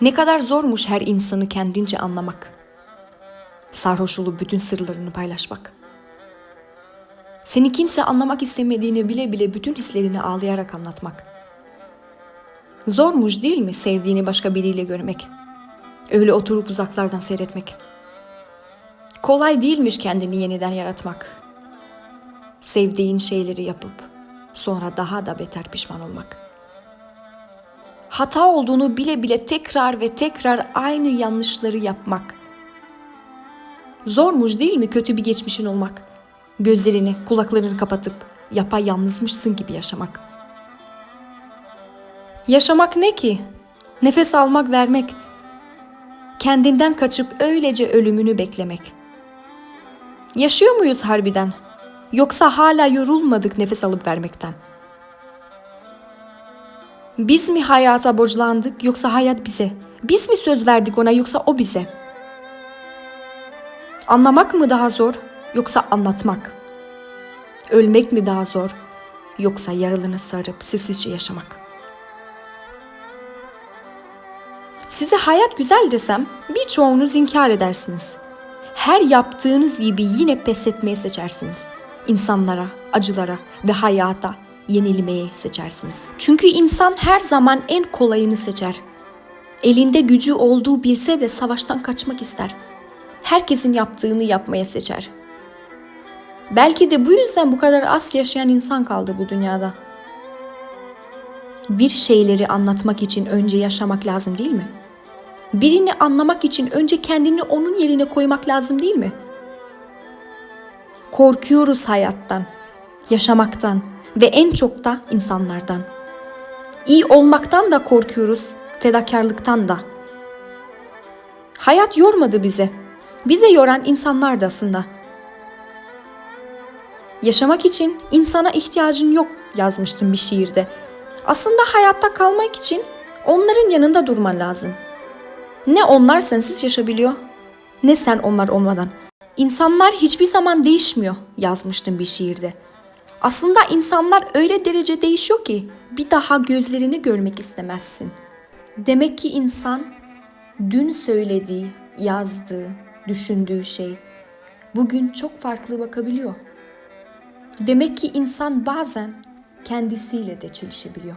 Ne kadar zormuş her insanı kendince anlamak. Sarhoş bütün sırlarını paylaşmak. Seni kimse anlamak istemediğini bile bile bütün hislerini ağlayarak anlatmak. Zormuş değil mi sevdiğini başka biriyle görmek? Öyle oturup uzaklardan seyretmek. Kolay değilmiş kendini yeniden yaratmak. Sevdiğin şeyleri yapıp sonra daha da beter pişman olmak. Hata olduğunu bile bile tekrar ve tekrar aynı yanlışları yapmak. Zormuş değil mi kötü bir geçmişin olmak? Gözlerini, kulaklarını kapatıp yapay yalnızmışsın gibi yaşamak. Yaşamak ne ki? Nefes almak, vermek. Kendinden kaçıp öylece ölümünü beklemek. Yaşıyor muyuz harbiden? Yoksa hala yorulmadık nefes alıp vermekten? Biz mi hayata borçlandık yoksa hayat bize? Biz mi söz verdik ona yoksa o bize? Anlamak mı daha zor yoksa anlatmak? Ölmek mi daha zor yoksa yaralını sarıp sessizce yaşamak? Size hayat güzel desem birçoğunuz inkar edersiniz. Her yaptığınız gibi yine pes etmeyi seçersiniz. İnsanlara, acılara ve hayata yenilmeyi seçersiniz. Çünkü insan her zaman en kolayını seçer. Elinde gücü olduğu bilse de savaştan kaçmak ister. Herkesin yaptığını yapmaya seçer. Belki de bu yüzden bu kadar az yaşayan insan kaldı bu dünyada. Bir şeyleri anlatmak için önce yaşamak lazım değil mi? Birini anlamak için önce kendini onun yerine koymak lazım değil mi? Korkuyoruz hayattan, yaşamaktan ve en çok da insanlardan. İyi olmaktan da korkuyoruz, fedakarlıktan da. Hayat yormadı bize. Bize yoran insanlar da aslında. Yaşamak için insana ihtiyacın yok yazmıştım bir şiirde. Aslında hayatta kalmak için onların yanında durman lazım. Ne onlar sensiz yaşabiliyor, ne sen onlar olmadan. İnsanlar hiçbir zaman değişmiyor yazmıştım bir şiirde. Aslında insanlar öyle derece değişiyor ki bir daha gözlerini görmek istemezsin. Demek ki insan dün söylediği, yazdığı, düşündüğü şey bugün çok farklı bakabiliyor. Demek ki insan bazen kendisiyle de çelişebiliyor.